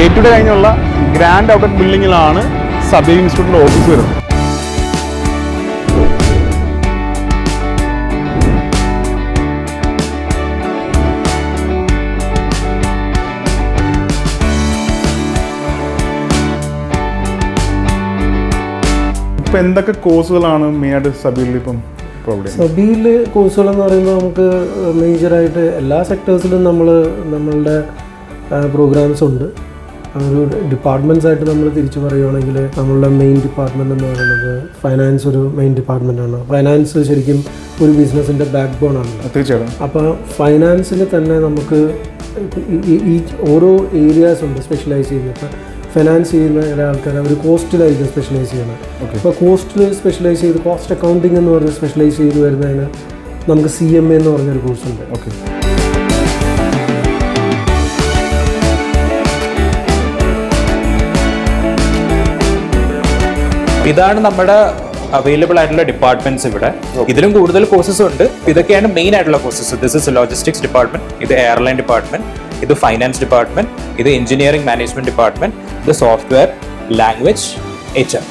Day to day കഴിഞ്ഞുള്ള grand outlet ബിൽഡിങ്ങിലാണ് sub ഇൻസ്റ്റിറ്റ്യൂട്ടിന്റെ ഓഫീസ് വരുന്നത്. ഇപ്പം എന്തൊക്കെ കോഴ്സുകളാണ് മെയിനായിട്ട് സബീലിൽ ഇപ്പം സബീൽ കോഴ്സുകൾ എന്ന് പറയുമ്പോൾ നമുക്ക് മേജറായിട്ട് എല്ലാ സെക്ടേഴ്സിലും നമ്മൾ നമ്മളുടെ പ്രോഗ്രാംസ് ഉണ്ട്. ഒരു ഡിപ്പാർട്ട്മെന്റ്സ് ആയിട്ട് നമ്മൾ തിരിച്ചു പറയുകയാണെങ്കിൽ നമ്മളുടെ മെയിൻ ഡിപ്പാർട്ട്മെന്റ് എന്ന് പറയുന്നത് ഫൈനാൻസ് ഒരു മെയിൻ ഡിപ്പാർട്ട്മെന്റ് ആണ്. ഫൈനാൻസ് ശരിക്കും ഒരു ബിസിനസ്സിന്റെ ബാക്ക് ബോൺ ആണ്. തീർച്ചയായിട്ടും. അപ്പോൾ ഫൈനാൻസിൽ തന്നെ നമുക്ക് ഈ- ഓരോ ഏരിയാസ് ഉണ്ട് സ്പെഷ്യലൈസ് ചെയ്യുന്നത്. ഇപ്പം ഫിനാൻസ് ചെയ്യുന്ന ചില ആൾക്കാർ അവർ കോസ്റ്റിലായിരിക്കും സ്പെഷ്യലൈസ് ചെയ്യുന്നത് അപ്പോൾ കോസ്റ്റിൽ സ്പെഷ്യലൈസ് ചെയ്ത് കോസ്റ്റ് അക്കൗണ്ടിങ് എന്ന് പറഞ്ഞ് സ്പെഷ്യലൈസ് ചെയ്ത് വരുന്നതിന് നമുക്ക് സി എം എ എന്ന് പറഞ്ഞൊരു കോഴ്സ് ഉണ്ട്. ഓക്കെ ഇതാണ് നമ്മുടെ അവൈലബിൾ ആയിട്ടുള്ള ഡിപ്പാർട്ട്മെന്റ്സ് ഇവിടെ. ഇതിലും കൂടുതൽ കോഴ്സസ് ഉണ്ട്. ഇതൊക്കെയാണ് മെയിൻ ആയിട്ടുള്ള courses this is logistics department ഇത് എയർലൈൻ ഡിപ്പാർട്ട്മെന്റ് ഇത് ഫൈനാൻസ് ഡിപ്പാർട്ട്മെന്റ് ഇത് എഞ്ചിനീയറിംഗ് മാനേജ്മെന്റ് ഡിപ്പാർട്ട്മെന്റ് ഇത് സോഫ്റ്റ്വെയർ ലാംഗ്വേജ് എച്ച് ആർ